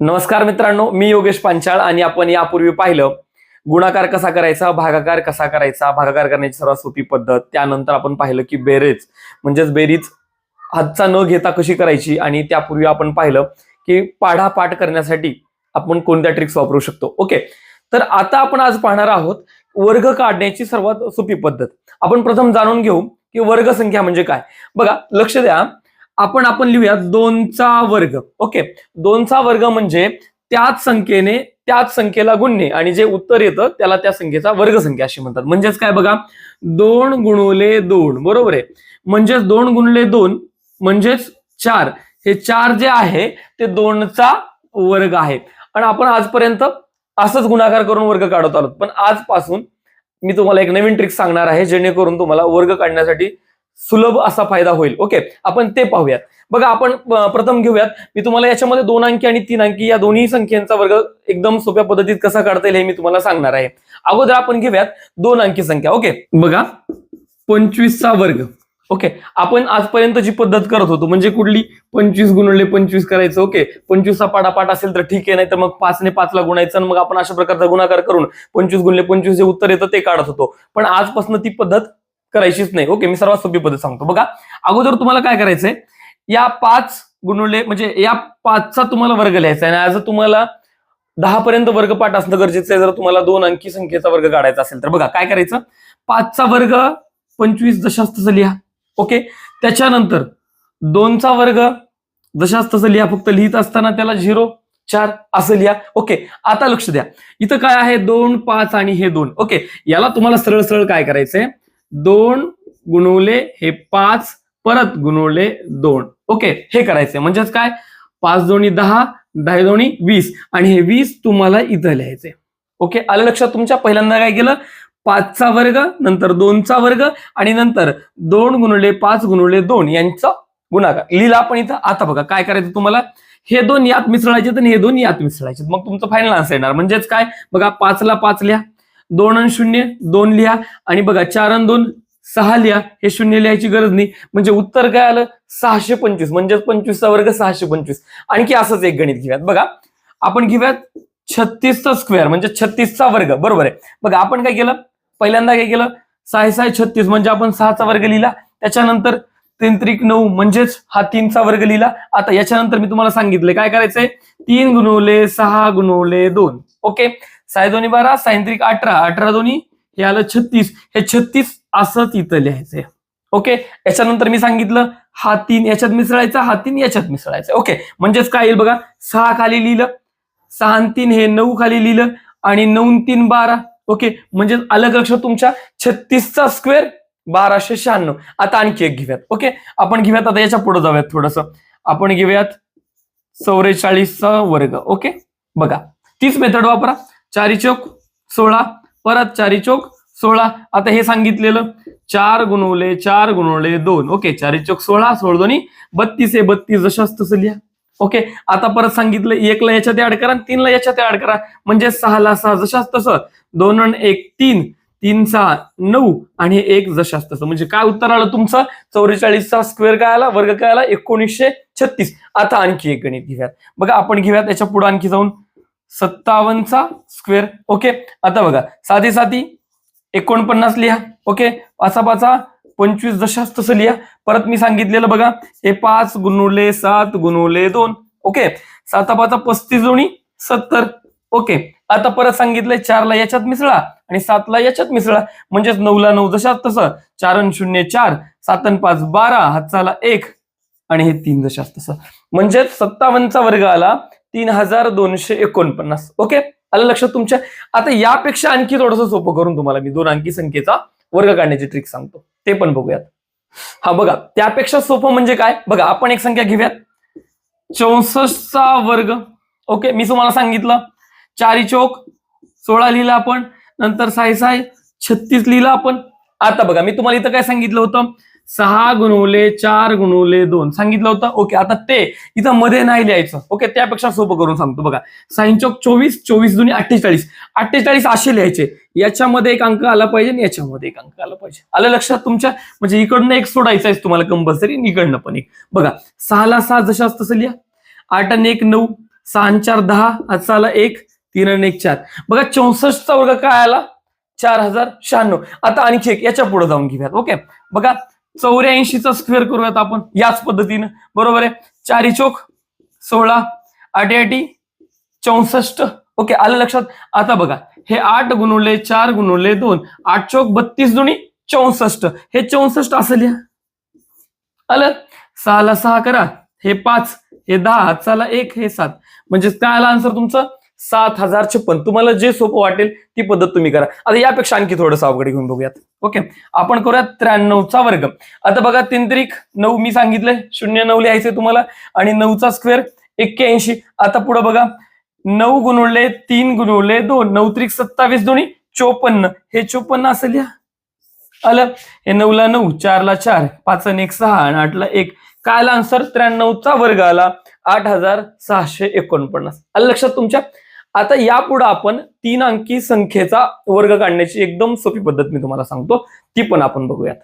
नमस्कार मित्रांनो मी योगेश पांचाळ आणि आपण यापूर्वी पाहिलं गुणाकार कसा करायचा भागाकार कसा करायचा भागाकार करण्याची सर्वात सोपी पद्धत त्यानंतर आपण पाहिलं की बेरेज. म्हणजेच बेरीज हातचा न घेता कशी करायची आणि त्यापूर्वी आपण पाहिलं की पाढापाठ करण्यासाठी आपण कोणत्या ट्रिक्स वापरू शकतो. ओके? तर आता आपण आज पाहणार आहोत वर्ग काढण्याची सर्वात सोपी पद्धत. आपण प्रथम जाणून घेऊ की वर्ग संख्या म्हणजे काय. बघा लक्ष द्या. आपण आपण लिहूया दोनचा वर्ग. ओके? दोनचा वर्ग म्हणजे त्याच संख्येने त्याच संख्येला गुणणे आणि जे उत्तर येतं त्याला त्या संख्येचा वर्गसंख्या अशी म्हणतात. म्हणजेच काय बघा? दोन गुणवले दोन. बरोबर आहे? म्हणजेच दोन गुणले दोन म्हणजेच चार. हे चार जे आहे ते दोनचा वर्ग आहे आणि आपण आजपर्यंत असंच गुणाकार करून वर्ग काढत आलो पण आजपासून मी तुम्हाला एक नवीन ट्रिक सांगणार आहे जेणेकरून तुम्हाला वर्ग काढण्यासाठी सुलभ असा फायदा होईल. ओके आपण ते पाहूयात. बघा आपण प्रथम घेऊयात. मी तुम्हाला याच्यामध्ये दोन अंकी आणि तीन अंकी या दोन्ही संख्यांचा वर्ग एकदम सोप्या पद्धतीत कसा काढता येईल हे मी तुम्हाला सांगणार आहे. अगोदर आपण घेऊयात दोन अंकी संख्या. ओके बघा पंचवीसचा वर्ग. ओके आपण आजपर्यंत जी पद्धत करत होतो म्हणजे कुठली? पंचवीस गुणले पंचवीस करायचं. ओके पंचवीसचा पाडापाठ असेल तर ठीक आहे नाही तर मग पाचने पाचला गुणायचं आणि मग आपण अशा प्रकारचा गुणाकार करून पंचवीस गुणले पंचवीस जे उत्तर येतं ते काढत होतो. पण आजपासून ती पद्धत करायचीच नाही. ओके मी सर्वात सोपी पद्धत सांगतो. बघा अगोदर तुम्हाला काय करायचंय? या पाच गुणवले म्हणजे या पाचचा तुम्हाला वर्ग लिहायचा आहे. आणि आज तुम्हाला दहा पर्यंत वर्ग पाठ असणं गरजेचं आहे जर तुम्हाला दोन अंकी संख्येचा वर्ग काढायचा असेल तर बघा काय करायचं? पाचचा वर्ग पंचवीस जशाच तसं लिहा. ओके त्याच्यानंतर दोनचा वर्ग जशाच तसं लिहा. फक्त लिहित असताना त्याला झिरो चार असं लिहा. ओके आता लक्ष द्या. इथं काय आहे? दोन पाच आणि हे दोन. ओके याला तुम्हाला सरळ सरळ काय करायचंय? दोन गुणवले हे पाच परत गुणवले दोन. ओके हे करायचंय. म्हणजेच काय? पाच दोन्ही दहा दहा दोन्ही वीस. आणि हे वीस तुम्हाला इथं लिहायचे ओके आलं लक्षात तुमच्या? पहिल्यांदा काय केलं? पाचचा वर्ग नंतर दोनचा वर्ग आणि नंतर दोन गुणवले पाच गुणवले दोन यांचा गुणाकार. लिहिला आपण इथं? आता बघा काय करायचं तुम्हाला? हे दोन यात मिसळायचे आणि हे दोन यात मिसळायचे मग तुमचं फायनल आन्सर येणार. म्हणजेच काय? बघा पाचला पाच लिहा. दोन आणि शून्य दोन लिहा. आणि बघा चार आणि दोन सहा लिहा. हे शून्य लिहायची गरज नाही. म्हणजे उत्तर काय आलं? सहाशे पंचवीस. म्हणजेच पंचवीसचा वर्ग सहाशे पंचवीस. आणखी असंच एक गणित घेऊयात. बघा आपण घेऊयात छत्तीसचा स्क्वेअर म्हणजे छत्तीसचा वर्ग. बरोबर आहे. बघा आपण काय केलं? पहिल्यांदा काय केलं? साय सहा छत्तीस. म्हणजे आपण सहाचा वर्ग लिहिला. त्याच्यानंतर तीन त्रिक नऊ म्हणजेच हा तीनचा वर्ग लिहिला. आता याच्यानंतर मी तुम्हाला सांगितलं काय करायचंय? तीन गुणवले सहा गुणवले दोन. ओके? साय दोन्ही बारा सायंत्रिक अठरा. अठरा दोन्ही हे आलं छत्तीस. हे छत्तीस असंच इथं लिहायचंय. ओके? याच्यानंतर मी सांगितलं हा तीन याच्यात मिसळायचा हा तीन याच्यात मिसळायचा. ओके? म्हणजेच काय येईल बघा? सहा खाली लिहिलं सहा तीन हे नऊ खाली लिहिलं आणि नऊ तीन बारा. ओके? म्हणजे अलग लक्ष तुमच्या छत्तीसचा स्क्वेअर बाराशे शहाण्णव. आता आणखी एक घेऊयात. ओके? आपण घेऊयात आता याच्यापुढे जाऊयात थोडस. आपण घेऊयात चौवेचाळीसचा वर्ग. ओके? बघा. तीच मेथड वापरा. चारी चौक सोळा परत चारी चौक सोळा. आता हे सांगितलेलं चार गुणवले चार गुणवले दोन. ओके चारी चौक सोळा सोळ दोन्ही. बत्तीस आहे बत्तीस जशाच तसं लिहा. ओके आता परत सांगितलं एकला याच्यात ऍड करा तीनला याच्यात ऍड करा. म्हणजे सहाला सहा जशाच तसं दोन आणि एक तीन. तीन सहा नऊ आणि एक जशास तसं म्हणजे काय उत्तर आलं तुमचं? चौवेचाळीसचा स्क्वेअर काय आला वर्ग काय आला एकोणीसशे छत्तीस. आता आणखी एक गणित घेऊयात. बघा आपण घेऊयात याच्यापुढे आणखी जाऊन. सत्तावन्नचा स्क्वेअर. ओके आता बघा साधी साधी एकोणपन्नास लिहा. ओके पाचा पाचा पंचवीस दशास तसं लिहा. परत मी सांगितलेलं बघा हे पाच गुणवले सात गुणवले दोन. ओके साता पाचा पस्तीस दोन्ही सत्तर. ओके आता परत सांगितलंय चारला याच्यात मिसळा आणि सातला याच्यात मिसळा. म्हणजेच नऊला नऊ जशात तसं चार अन शून्य चार सात अन पाच बारा हातचाला एक आणि हे तीन जशात तसं म्हणजेच सत्तावन्नचा वर्ग आला. तीन हजार दोनशे एकोणपन्नास. ओके? आलं लक्षात तुमच्या? आता यापेक्षा आणखी थोडस सोपं करून तुम्हाला मी दोन अंकी संख्येचा वर्ग काढण्याची ट्रिक सांगतो. ते पण बघूयात. हा बघा. त्यापेक्षा सोपं म्हणजे काय? बघा आपण एक संख्या घेऊयात. चौसष्टचा वर्ग. ओके? मी तुम्हाला सांगितलं. चारी चौक सोळा लिहिला आपण. नंतर साय साय छत्तीस लिहिला आपण. आता बघा मी तुम्हाला इथं काय सांगितलं होतं? सहा गुणवले चार गुणवले दोन. सांगितलं होतं? ओके आता ते इथं मध्ये नाही लिहायचं. ओके त्यापेक्षा सोपं करून सांगतो. बघा साईन चौक चोवीस चोवीस दोन्ही अठ्ठेचाळीस. अठ्ठेचाळीस असे लिहायचे. याच्यामध्ये एक अंक आला पाहिजे आणि याच्यामध्ये एक अंक आला पाहिजे. आलं लक्षात तुमच्या? म्हणजे इकडनं एक सोडायचं आहे तुम्हाला कंपल्सरी इकडनं पण एक. बघा सहाला सहा जशा तसं लिहा. आठ आणि एक नऊ. सहा चार दहा. आजचा आला एक. तीन आणि एक चार. बघा चौसष्टचा वर्ग काय आला? चार हजार शहाण्णव. आता आणखी एक. याच्यापुढे जाऊन घेऊयात. ओके बघा चौऱ्याऐंशीचा स्क्वेअर करूयात आपण याच पद्धतीनं. बरोबर आहे? चारी चोक सोळा आठी चौसष्ट. ओके आलं लक्षात? आता बघा हे आठ गुणुले चार गुणुले दोन आठ चौक बत्तीस दोन्ही चौसष्ट. हे चौसष्ट असं लिहा आलं? सहाला सहा करा हे पाच हे दहा चला एक हे सात. म्हणजेच काय आलं आन्सर तुमचं? सात हजार छप्पन. तुम्हाला जे सोपं वाटेल ती पद्धत तुम्ही करा. आता यापेक्षा आणखी थोडंसं अवघड घेऊन बघूयात. ओके. आपण करूयात त्र्याण्णवचा वर्ग. आता बघा तीन त्रिक नऊ मी सांगितलंय. शून्य नऊ लिहायचंय तुम्हाला. आणि नऊचा स्क्वेअर एक्क्याऐंशी. आता पुढे बघा. नऊ गुणवले तीन गुणवले दोन. नऊ त्रिक सत्तावीस दोन्ही. चोपन्न. हे चोपन्न असं लिहा आलं? हे नऊला नऊ चारला चार. पाच आणि एक सहा आणि आठला एक. काय आन्सर त्र्याण्णवचा वर्ग आला आठ हजार सहाशे एकोणपन्नास. आलं लक्षात तुमच्या? आता यापुढे आपण तीन अंकी संख्येचा वर्ग काढण्याची एकदम सोपी पद्धत मी तुम्हाला सांगतो. ती पण आपण बघूयात.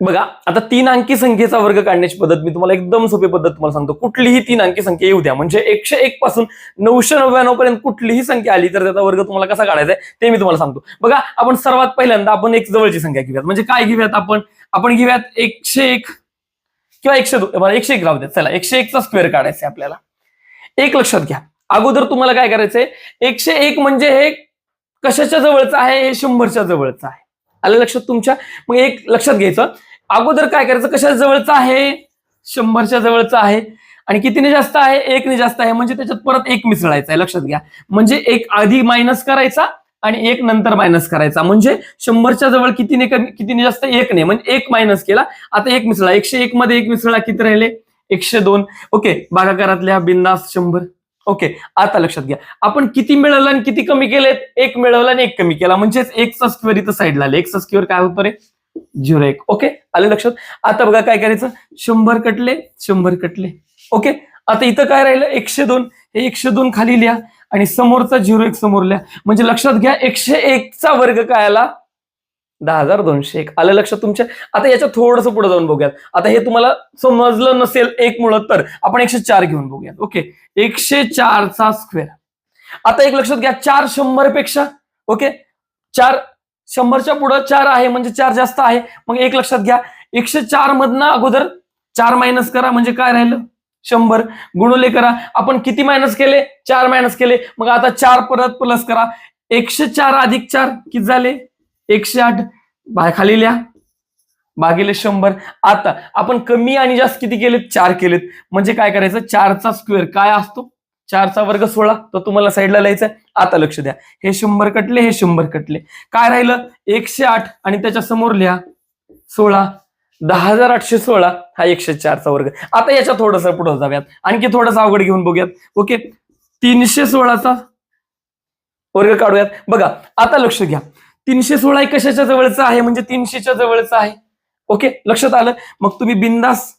बघा आता तीन अंकी संख्येचा वर्ग काढण्याची पद्धत मी तुम्हाला एकदम सोपी पद्धत तुम्हाला सांगतो. कुठलीही तीन अंकी संख्या येऊ द्या. म्हणजे एकशे एक पासून नऊशे नव्याण्णव पर्यंत कुठलीही संख्या आली तर त्याचा वर्ग तुम्हाला कसा काढायचा आहे ते मी तुम्हाला सांगतो. बघा आपण सर्वात पहिल्यांदा आपण एक जवळची संख्या घेऊयात. म्हणजे काय घेऊयात आपण? आपण घेऊयात एकशे एक किंवा एकशे दोन एकशे एक राहू द्या. चला एकशे एकचा स्क्वेअर काढायचा आहे आपल्याला. एक लक्षात घ्या. अगोदर तुम्हाला काय करायचंय? एकशे एक म्हणजे हे कशाच्या जवळचं आहे? हे शंभरच्या जवळचं आहे. आलं लक्षात तुमच्या? मग एक लक्षात घ्यायचं. अगोदर काय करायचं? कशाच्या जवळचं आहे? शंभरच्या जवळचं आहे. आणि कितीने जास्त आहे? एकने जास्त आहे. म्हणजे त्याच्यात परत एक मिसळायचा आहे. लक्षात घ्या. म्हणजे एक आधी मायनस करायचा आणि एक नंतर मायनस करायचा. म्हणजे शंभरच्या जवळ कितीने कमी कितीने जास्त? एकने. म्हणजे एक मायनस केला. आता एक मिसळा. एकशे एक मध्ये एक मिसळा किती राहिले? एकशे दोन. ओके. भागाकारातल्या बिंदास शंभर. ओके आता लक्षात घ्या. आपण किती मिळवलं आणि किती कमी केलेत? एक मिळवला आणि एक कमी केला. म्हणजेच एकचा स्क्वेअर इथं साईडला आले. एकचा स्क्वेअर काय होतं रे? झिरो एक. ओके आलं लक्षात? आता बघा काय करायचं? शंभर कटले शंभर कटले. ओके आता इथं काय राहिलं? एकशे दोन. हे एकशे दोन खाली लिहा आणि समोरचा झिरो एक समोर लिहा. म्हणजे लक्षात घ्या एकशे एकचा वर्ग काय आला? दहा हजार दोनशे एक. आलं लक्षात तुमच्या? आता याच्या थोडंसं पुढे जाऊन बघूयात. आता हे तुम्हाला समजलं नसेल एक मुळात तर आपण एकशे चार घेऊन बघूयात. ओके. एकशे चारचा स्क्वेअर आता एक लक्षात घ्या चार शंभरपेक्षा ओके? चार शंभरच्या पुढं चार आहे म्हणजे चार जास्त आहे. मग एक लक्षात घ्या एकशे चार मधनं अगोदर चार मायनस करा म्हणजे काय राहिलं? शंभर. गुणुले करा. आपण किती मायनस केले? चार मायनस केले. मग आता चार परत प्लस करा. एकशे चार अधिक चार किती झाले? एकशे आठ. बा खाली लिहा. भागिले शंभर. आता आपण कमी आणि जास्त किती केलेत? चार केलेत. म्हणजे काय करायचं? चारचा स्क्वेअर काय असतो? चारचा वर्ग सोळा. तो तुम्हाला साईडला लिहायचा आता लक्ष द्या. हे शंभर कटले हे शंभर कटले. काय राहिलं? एकशे आठ. आणि त्याच्यासमोर लिहा. सोळा. दहा हजार आठशे सोळा. हा एकशे चारचा वर्ग. आता याच्या थोडस पुढे जाऊयात. आणखी थोडस अवघड घेऊन बघूयात. ओके? तीनशे सोळाचा वर्ग काढूयात. बघा आता लक्ष घ्या. तीनशे सोळा हे कशाच्या जवळचं आहे? म्हणजे तीनशेच्या जवळचं आहे. ओके लक्षात आलं? मग तुम्ही बिंदास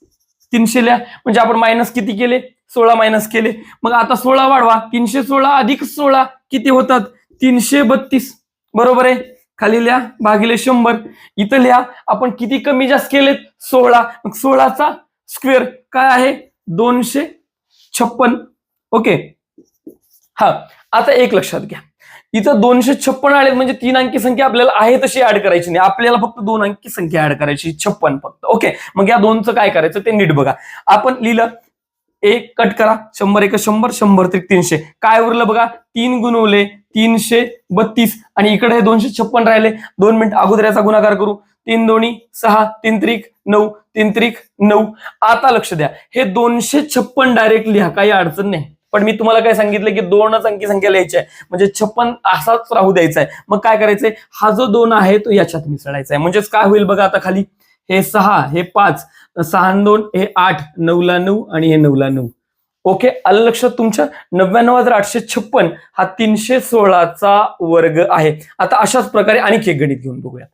तीनशे लिहा म्हणजे आपण मायनस किती केले? सोळा मायनस केले. मग आता सोळा वाढवा. तीनशे सोळा अधिक सोळा किती होतात? तीनशे बत्तीस बरोबर आहे? खाली लिहा भागिले शंभर. इथं लिहा आपण किती कमी जास्त केलेत? सोळा. मग सोळाचा स्क्वेअर काय आहे? दोनशे छप्पन. ओके. हा आता एक लक्षात घ्या. इथं दोनशे छप्पन आले म्हणजे तीन अंकी संख्या आपल्याला आहे तशी ऍड करायची नाही. आपल्याला फक्त दोन अंकी संख्या ऍड करायची छप्पन फक्त. ओके मग या दोनचं काय करायचं ते नीट बघा. आपण लिहिलं एक कट करा शंभर एक शंभर शंभर त्रिक तीनशे. काय उरलं बघा? तीन गुणवले तीनशे बत्तीस. आणि इकडे हे दोनशे छप्पन राहिले. दोन मिनिट अगोदर याचा गुणाकार करू. तीन दोन्ही सहा तीन त्रिक नऊ तीन त्रिक नऊ. आता लक्ष द्या. हे दोनशे छप्पन डायरेक्ट लिहा. काही अडचण नाही. पण मी तुम्हाला काय सांगितलं की दोनच अंकी संख्या लिहायची आहे. म्हणजे छप्पन असाच राहू द्यायचा आहे. मग काय करायचंय? हा जो दोन आहे तो याच्यात मिसळायचा आहे. म्हणजेच काय होईल बघा आता खाली? हे सहा हे पाच सहा दोन हे आठ नऊला नऊ आणि हे नऊला नऊ. ओके? आलं लक्षात तुमच्या? नव्याण्णव हजार आठशे छप्पन हा तीनशे सोळाचा वर्ग आहे. आता अशाच प्रकारे आणखी एक गणित घेऊन बघूयात.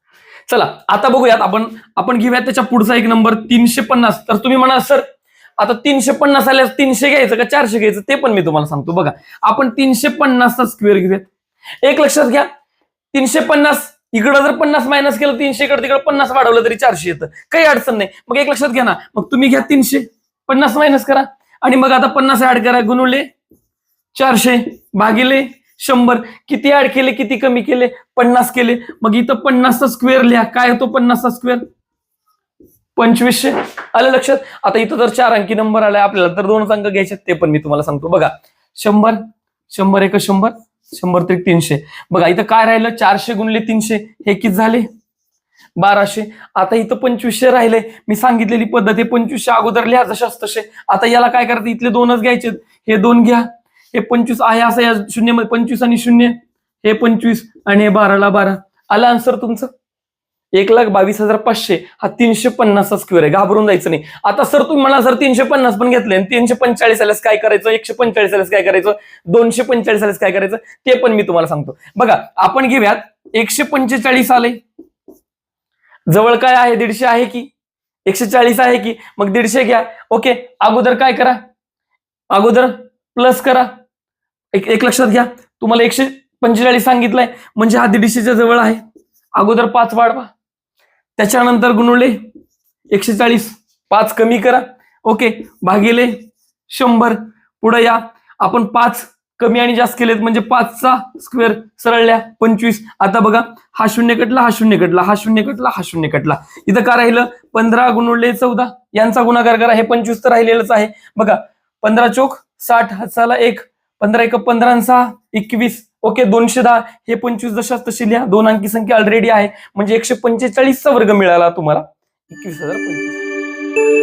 चला आता बघूयात आपण. आपण घेऊयात त्याच्या पुढचा एक नंबर तीनशे पन्नास. तर तुम्ही म्हणा सर आता तीनशे पन्नास आल्यास तीनशे घ्यायचं का चारशे घ्यायचं? ते पण मी तुम्हाला सांगतो. बघा आपण तीनशे पन्नासचा स्क्वेअर घेऊयात. एक लक्षात घ्या तीनशे पन्नास इकडं जर पन्नास मायनस केलं तीनशे इकडे तिकडे पन्नास वाढवलं तरी चारशे येतं. काही अडचण नाही. मग एक लक्षात घ्या ना. मग तुम्ही घ्या तीनशे. पन्नास मायनस करा. आणि मग आता पन्नास ऍड करा गुणुले चारशे भागिले शंभर. किती ऍड केले किती कमी केले? पन्नास केले. मग इथं पन्नासचा स्क्वेअर लिहा. काय होतो पन्नासचा स्क्वेअर पंचवीसशे? आलं लक्षात? आता इथं जर चार अंकी नंबर आलाय आपल्याला तर दोनच अंक घ्यायचे ते पण मी तुम्हाला सांगतो. बघा शंभर शंभर एक शंभर शंभर ते तीनशे. बघा इथं काय राहिलं? चारशे गुणले तीनशे. हे किती झाले? बाराशे. आता इथं पंचवीसशे राहिले. मी सांगितलेली पद्धत हे पंचवीसशे अगोदर लिहा जशाच तसे आता याला काय करते? इथले दोनच घ्यायचे हे दोन घ्या. हे पंचवीस आहे असं या शून्यमध्ये. पंचवीस आणि शून्य. हे पंचवीस आणि हे बाराला बारा. आलं आन्सर तुमचं? एक लाख बावीस हजार पाचशे. हा तीनशे पन्नासचा स्क्वेअर आहे. घाबरून जायचं नाही. आता सर तुम्ही मला जर तीनशे पन्नास पण घेतले आणि तीनशे पंचेचाळीस आल्यास काय करायचं? एकशे पंचेचाळीस आल्यास काय करायचं? दोनशे पंचेचाळीस आल्यास काय करायचं? ते पण मी तुम्हाला सांगतो. बघा आपण घेऊयात. एकशे पंचेचाळीस आले. जवळ काय आहे? दीडशे आहे की? एकशे चाळीस आहे की? मग दीडशे घ्या. ओके अगोदर काय करा? अगोदर प्लस करा. एक एक लक्षात घ्या. तुम्हाला एकशे पंचेचाळीस सांगितलंय. म्हणजे हा दीडशेच्या जवळ आहे. अगोदर पाच वाढवा. त्याच्यानंतर गुणवले एकशे चाळीस पाच कमी करा. ओके भागिले शंभर. पुढे या. आपण पाच कमी आणि जास्त केलेत म्हणजे पाचचा स्क्वेअर सरळल्या पंचवीस. आता बघा हा शून्य कटला हा शून्य कटला हा शून्य कटला हा शून्य कटला. इथं काय राहिलं? पंधरा गुणवले चौदा. यांचा गुणाकार करा. हे पंचवीस तर राहिलेलंच आहे. बघा पंधरा चोक साठ हाताला एक. पंधरा एक पंधरा सहा एकवीस ओके दोनशे दहा हे पंचवीस दशास तशी लिहा. दोन अंकी संख्या ऑलरेडी आहे. म्हणजे एकशे पंचेचाळीसचा वर्ग मिळाला तुम्हाला. एकवीस हजार पंचवीस.